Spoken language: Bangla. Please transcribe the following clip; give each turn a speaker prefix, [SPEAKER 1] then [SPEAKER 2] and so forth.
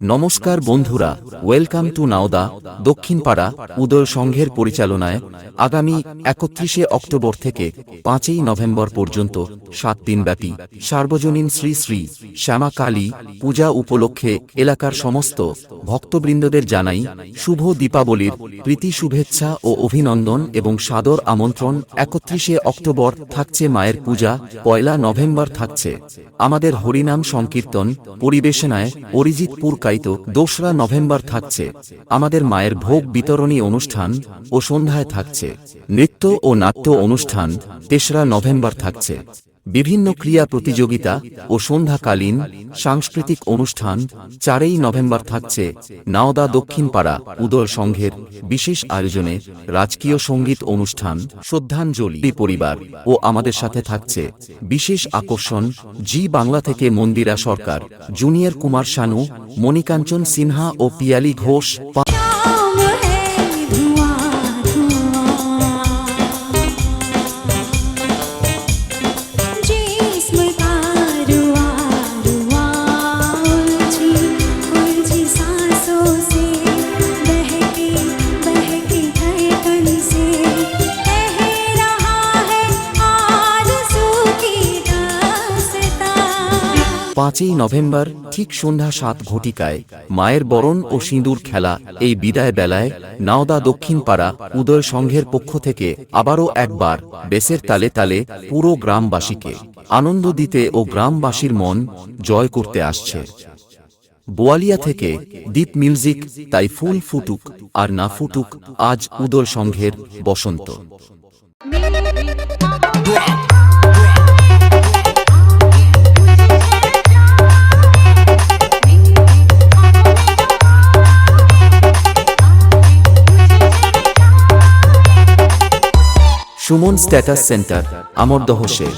[SPEAKER 1] নমস্কার বন্ধুরা ওয়েলকাম টু নাওদা দক্ষিণপাড়া উদয় সংঘের পরিচালনায় আগামী একত্রিশে অক্টোবর থেকে পাঁচই নভেম্বর পর্যন্ত সাত দিনব্যাপী সার্বজনীন শ্রী শ্রী শ্যামা কালী পূজা উপলক্ষে এলাকার সমস্ত ভক্তবৃন্দদের জানাই শুভ দীপাবলির প্রীতি, শুভেচ্ছা ও অভিনন্দন এবং সাদর আমন্ত্রণ। একত্রিশে অক্টোবর থাকছে মায়ের পূজা, পয়লা নভেম্বর থাকছে। আমাদের হরিনাম সংকীর্তন, পরিবেশনায় অরিজিৎ পুরকাইত দোসরা নভেম্বর থাকছে। আমাদের মায়ের ভোগ বিতরণী অনুষ্ঠান ও সন্ধ্যায় থাকছে। নৃত্য ও নাট্য অনুষ্ঠান তেসরা নভেম্বর থাকছে। বিভিন্ন ক্রিয়া প্রতিযোগিতা ও সন্ধ্যাকালীন সাংস্কৃতিক অনুষ্ঠান চারই নভেম্বর থাকছে নাওদা দক্ষিণপাড়া উদয় সংঘের বিশেষ আয়োজনে রাজকীয় সংগীত অনুষ্ঠান, শ্রদ্ধাঞ্জলি। পরিবার ও আমাদের সাথে থাকছে বিশেষ আকর্ষণ জি বাংলা থেকে মন্দিরা সরকার, জুনিয়র কুমার শানু, মণিকাঞ্চন সিনহা ও পিয়ালি ঘোষ পাঁচই নভেম্বর ঠিক সন্ধ্যা সাত ঘটিকায় মায়ের বরণ ও সিঁদুর খেলা এই বিদায় বেলায় নাওদা দক্ষিণপাড়া উদয় সংঘের পক্ষ থেকে আবারও একবার বেসের তালে তালে পুরো গ্রামবাসীকে আনন্দ দিতে ও গ্রামবাসীর মন জয় করতে আসছে। বোয়ালিয়া থেকে দীপ মিউজিক, তাই ফুল ফুটুক আর না ফুটুক আজ উদয় সংঘের বসন্ত। সুমন স্ট্যাটাস সেন্টার আমরদহ শের।